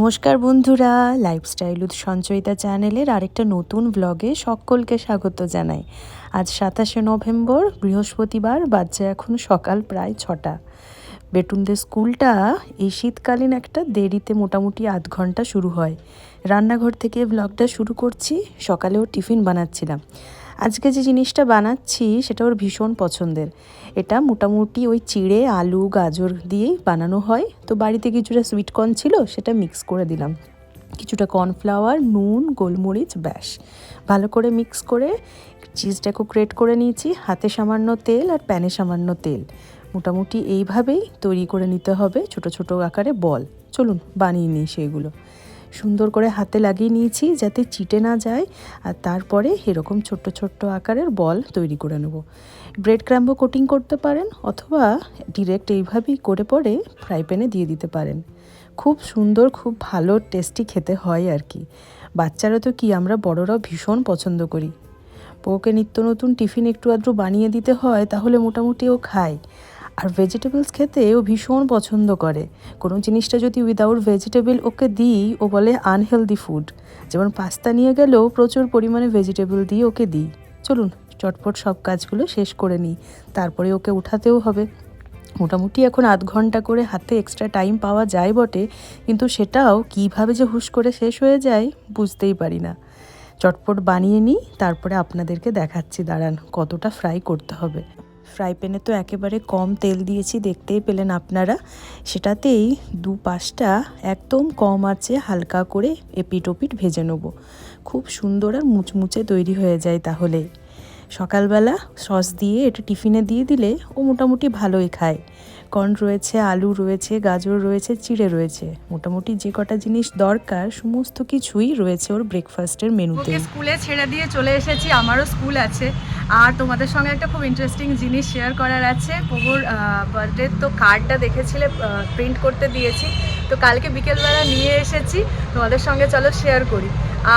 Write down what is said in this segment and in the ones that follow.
নমস্কার বন্ধুরা lifestyle with Sanchayita চ্যানেলের আরেকটা নতুন ব্লগে সকলকে স্বাগত জানাই। আজ সাতাশে নভেম্বর, বৃহস্পতিবার, বাজছে এখন সকাল প্রায় ছটা। বেটুনদের স্কুলটা এই শীতকালীন একটা দেরিতে মোটামুটি আধ ঘণ্টা শুরু হয়। রান্নাঘর থেকে ব্লগটা শুরু করছি, সকালেও টিফিন বানাচ্ছিলাম। আজকে যে জিনিসটা বানাচ্ছি, সেটা ওর ভীষণ পছন্দের। এটা মোটামুটি ওই চিড়ে, আলু, গাজর দিয়েই বানানো হয়। তো বাড়িতে কিছুটা সুইটকর্ন ছিল, সেটা মিক্স করে দিলাম। কিছুটা কর্নফ্লাওয়ার নুন, গোলমরিচ, ব্যাস। ভালো করে মিক্স করে চিজটাকে গ্রেট করে নিয়েছি, হাতে সামান্য তেল আর প্যানে সামান্য তেল। মোটামুটি এইভাবেই তৈরি করে নিতে হবে ছোট ছোট আকারে বল। চলুন, বানিয়ে নিই সেইগুলো। সুন্দর করে হাতে লাগিয়ে নিয়েছি যাতে চিটে না যায়। আর তারপরে এরকম ছোট্ট ছোট্ট আকারের বল তৈরি করে নেব। ব্রেড ক্র্যাম্বো কোটিং করতে পারেন অথবা ডিরেক্ট এইভাবেই করে পরে ফ্রাই প্যানে দিয়ে দিতে পারেন। খুব সুন্দর, খুব ভালো, টেস্টি খেতে হয় আর কি। বাচ্চারা তো কি, আমরা বড়রাও ভীষণ পছন্দ করি। ওকে নিত্য নতুন টিফিন একটু আধটু বানিয়ে দিতে হয়, তাহলে মোটামুটি ও খায়। আর ভেজিটেবলস খেতে ও ভীষণ পছন্দ করে। কোনো জিনিসটা যদি উইদাউট ভেজিটেবল ওকে দিই, ও বলে আনহেলদি ফুড যেমন পাস্তা নিয়ে গেলেও প্রচুর পরিমাণে ভেজিটেবল দিয়ে ওকে দিই। চলুন, চটপট সব কাজগুলো শেষ করে নিই। তারপরে ওকে উঠাতেও হবে। মোটামুটি এখন আধ ঘণ্টা করে হাতে এক্সট্রা টাইম পাওয়া যায় বটে, কিন্তু সেটাও কীভাবে যে হুশ করে শেষ হয়ে যায় বুঝতেই পারি না। চটপট বানিয়ে নিই, তারপরে আপনাদেরকে দেখাচ্ছি, দাঁড়ান, কতটা ফ্রাই করতে হবে। ফ্রাই প্যানে তো একেবারে কম তেল দিয়েছি, দেখতেই পেলেন আপনারা। সেটাতেই দু পাশটা একদম কম আছে, হালকা করে এপিট ওপিট ভেজে নেব। খুব সুন্দর আর মুচমুচে তৈরি হয়ে যায় তাহলে। সকালবেলা সস দিয়ে, এটা টিফিনে দিয়ে দিলে ও মোটামুটি ভালোই খায়। কর্ন রয়েছে, আলু রয়েছে, গাজর রয়েছে, চিড়ে রয়েছে। মোটামুটি যে কটা জিনিস দরকার, সমস্ত কিছুই রয়েছে ওর ব্রেকফাস্টের মেনুতে স্কুলে ছেড়ে দিয়ে চলে এসেছি, আমারও স্কুল আছে। আর তোমাদের সঙ্গে একটা খুব ইন্টারেস্টিং জিনিস শেয়ার করার আছে। পোগোর বার্থডে তো কার্ডটা দেখেছিলে প্রিন্ট করতে দিয়েছি। তো কালকে বিকেলবেলা নিয়ে এসেছি, তোমাদের সঙ্গে চলো শেয়ার করি।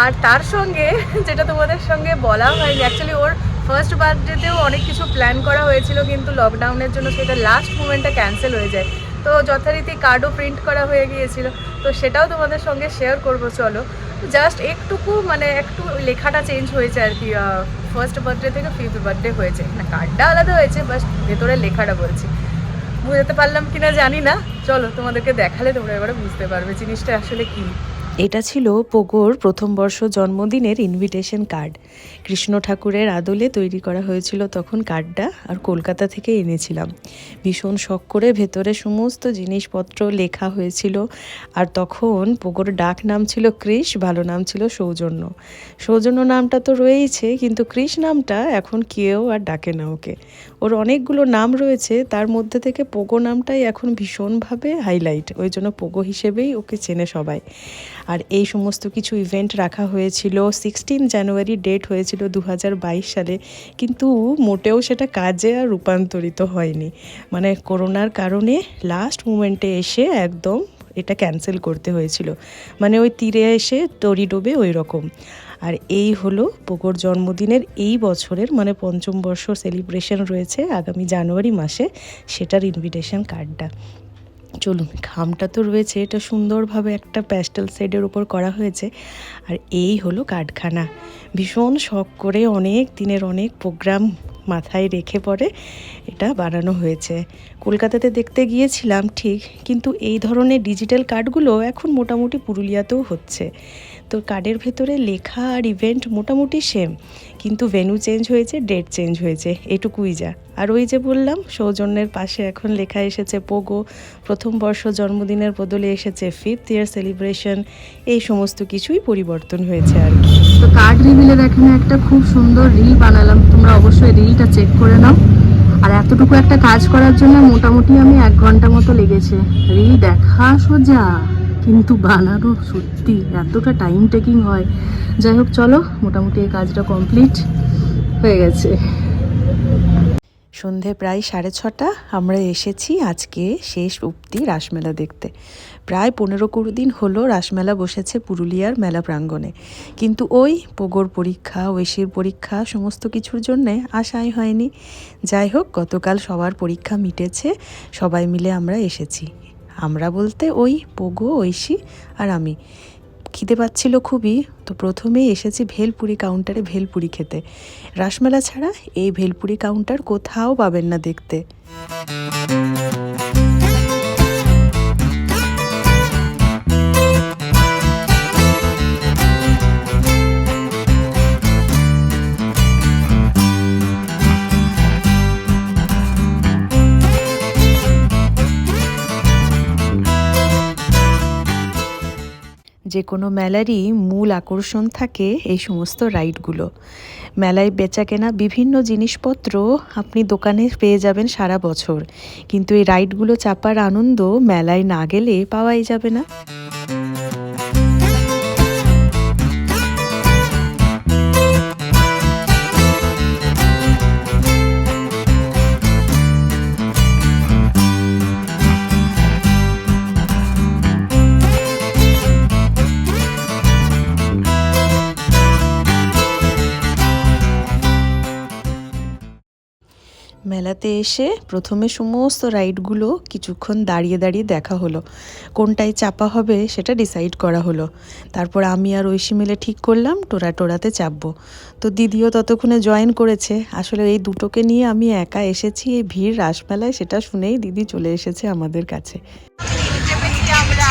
আর তার সঙ্গে, যেটা তোমাদের সঙ্গে বলা হয়নি অ্যাকচুয়ালি ওর ফার্স্ট বার্থডেতেও অনেক কিছু প্ল্যান করা হয়েছিল, কিন্তু লকডাউনের জন্য সেটা লাস্ট মুমেন্টটা ক্যান্সেল হয়ে যায়। তো যথারীতি কার্ডও প্রিন্ট করা হয়ে গিয়েছিল। তো সেটাও তোমাদের সঙ্গে শেয়ার করব, চলো। জাস্ট একটুকু মানে একটু লেখাটা চেঞ্জ হয়েছে আর কি ফার্স্ট বার্থডে থেকে ফিফথ বার্থডে হয়েছে। না কার্ডটা আলাদা হয়েছে বাস ভেতরে লেখাটা বলছি। বুঝতে পারলাম কিনা জানি না। চলো তোমাদেরকে দেখালে তোমরা এবারে বুঝতে পারবে জিনিসটা আসলে কী। এটা ছিল পোগোর প্রথম বর্ষ জন্মদিনের ইনভিটেশন কার্ড কৃষ্ণ ঠাকুরের আদলে তৈরি করা হয়েছিল তখন কার্ডটা আর কলকাতা থেকে এনেছিলাম। ভীষণ শখ করে ভেতরে সমস্ত জিনিসপত্র লেখা হয়েছিল, আর তখন পোগোর ডাক নাম ছিল কৃষ, ভালো নাম ছিল সৌজন্য। সৌজন্য নামটা তো রয়েইছে, কিন্তু কৃষ নামটা এখন কেউ আর ডাকে না ওকে। ওর অনেকগুলো নাম রয়েছে, তার মধ্যে থেকে পোগো নামটাই এখন ভীষণভাবে হাইলাইট ওই জন্য পোগো হিসেবেই ওকে চেনে সবাই। আর এই সমস্ত কিছু ইভেন্ট রাখা হয়েছিল। সিক্সটিন জানুয়ারি ডেট হয়েছিল দু হাজার বাইশ সালে। কিন্তু মোটেও সেটা কাজে আর রূপান্তরিত হয়নি। মানে করোনার কারণে লাস্ট মুমেন্টে এসে একদম এটা ক্যান্সেল করতে হয়েছিল। মানে ওই তীরে এসে তরি ডোবে ওই রকম আর এই হলো পোকোর জন্মদিনের এই বছরের মানে পঞ্চম বর্ষ সেলিব্রেশন রয়েছে আগামী জানুয়ারি মাসে। সেটার ইনভিটেশন কার্ডটা চলুন, খামটা তো রয়েছে, এটা সুন্দরভাবে একটা প্যাস্টেল শেডের উপর করা হয়েছে। আর এই হলো কাঠখানা ভীষণ শখ করে অনেক দিনের অনেক প্রোগ্রাম মাথায় রেখে পরে এটা বানানো হয়েছে। কলকাতাতে দেখতে গিয়েছিলাম, ঠিক, কিন্তু এই ধরনের ডিজিটাল কার্ডগুলো এখন মোটামুটি পুরুলিয়াতেও হচ্ছে। তো কার্ডের ভেতরে লেখা আর ইভেন্ট মোটামুটি সেম কিন্তু ভেনু চেঞ্জ হয়েছে ডেট চেঞ্জ হয়েছে, এটুকুই যা। আর ওই যে বললাম, সৌজন্যের পাশে এখন লেখা এসেছে পোগো, প্রথম বর্ষ জন্মদিনের বদলে এসেছে ফিফথ ইয়ার সেলিব্রেশন এই সমস্ত কিছুই পরিবর্তন হয়েছে আর কি। তো কার্ড রিভিলের এখানে একটা খুব সুন্দর রিল বানালাম। তোমরা অবশ্যই রিলটা চেক করে নাও। আর এতটুকু একটা কাজ করার জন্য মোটামুটি আমি এক ঘণ্টা মতো লেগেছে। রিল দেখা সোজা, কিন্তু বানানো সত্যি এতটা টাইম টেকিং হয়। যাই হোক, চলো, মোটামুটি এই কাজটা কমপ্লিট হয়ে গেছে। সন্ধে প্রায় সাড়ে ছটা, আমরা এসেছি আজকে শেষ অবধি রাসমেলা দেখতে। প্রায় পনেরো কুড়ি দিন হলো রাসমেলা বসেছে পুরুলিয়ার মেলা প্রাঙ্গণে। কিন্তু ওই পোগোর পরীক্ষা ঐশীর পরীক্ষা সমস্ত কিছুর জন্যে আশাই হয়নি। যাই হোক, গতকাল সবার পরীক্ষা মিটেছে, সবাই মিলে আমরা এসেছি। আমরা বলতে ওই পোগো, ঐশী আর আমি। খিদে পাচ্ছিল খুবই, তো প্রথমেই এসেছি ভেলপুরি কাউন্টারে ভেলপুরি খেতে। রাসমেলা ছাড়া এই ভেলপুরি কাউন্টার কোথাও পাবেন না দেখতে। যে কোনো মেলারই মূল আকর্ষণ থাকে এই সমস্ত রাইডগুলো। মেলায় বেচা কেনা বিভিন্ন জিনিসপত্র আপনি দোকানে পেয়ে যাবেন সারা বছর। কিন্তু এই রাইডগুলো চাপার আনন্দ মেলায় না গেলে পাওয়াই যাবে না। মেলাতে এসে প্রথমে সমস্ত রাইডগুলো কিছুক্ষণ দাঁড়িয়ে দাঁড়িয়ে দেখা হলো। কোনটায় চাপা হবে সেটা ডিসাইড করা হলো। তারপর আমি আর ঐশী মিলে ঠিক করলাম, টোরা টোরাতে চাপবো। তো দিদিও ততক্ষণে জয়েন করেছে। আসলে এই দুটোকে নিয়ে আমি একা এসেছি, এই ভিড় রাসমেলায় সেটা শুনেই দিদি চলে এসেছে আমাদের কাছে। আমরা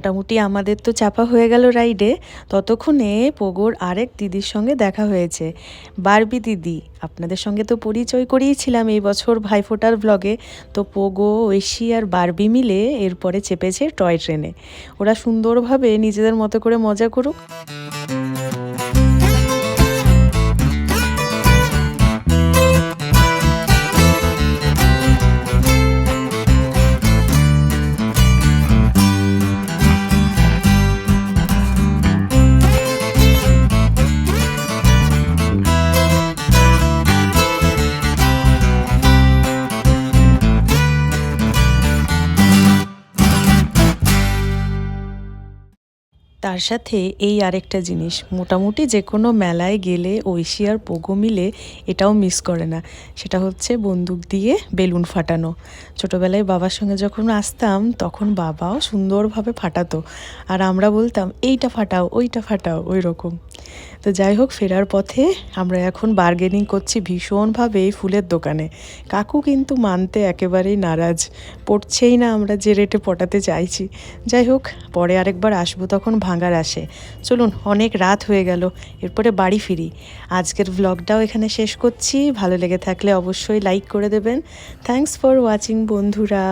মোটামুটি আমাদের তো চাপা হয়ে গেল রাইডে। ততক্ষণে পোগোর আরেক দিদির সঙ্গে দেখা হয়েছে। বারবি দিদি, আপনাদের সঙ্গে তো পরিচয় করিয়েছিলাম এই বছর ভাইফোঁটার ব্লগে তো পোগো, ঐশী আর বারবি মিলে এরপরে চেপেছে টয় ট্রেনে। ওরা সুন্দরভাবে নিজেদের মতো করে মজা করুক। তার সাথে এই আরেকটা জিনিস। মোটামুটি যে কোনো মেলায় গেলে ঐশী আর পোগো মিলে এটাও মিস করে না। সেটা হচ্ছে বন্দুক দিয়ে বেলুন ফাটানো। ছোটোবেলায় বাবার সঙ্গে যখন আসতাম, তখন বাবাও সুন্দরভাবে ফাটাতো। আর আমরা বলতাম, এইটা ফাটাও, ওইটা ফাটাও। ওই রকম তো যাই হোক, ফেরার পথে আমরা এখন বার্গেনিং করছি ভীষণভাবে এই ফুলের দোকানে। কাকু কিন্তু মানতে একেবারেই নারাজ। পড়ছেই না আমরা যে রেটে পটাতে চাইছি। যাই হোক, পরে আরেকবার আসব তখন ভাঙার আসে। চলুন, অনেক রাত হয়ে গেল, এরপরে বাড়ি ফিরি। আজকের ভ্লগটাও এখানে শেষ করছি। ভালো লেগে থাকলে অবশ্যই লাইক করে দেবেন। থ্যাঙ্কস ফর ওয়াচিং বন্ধুরা।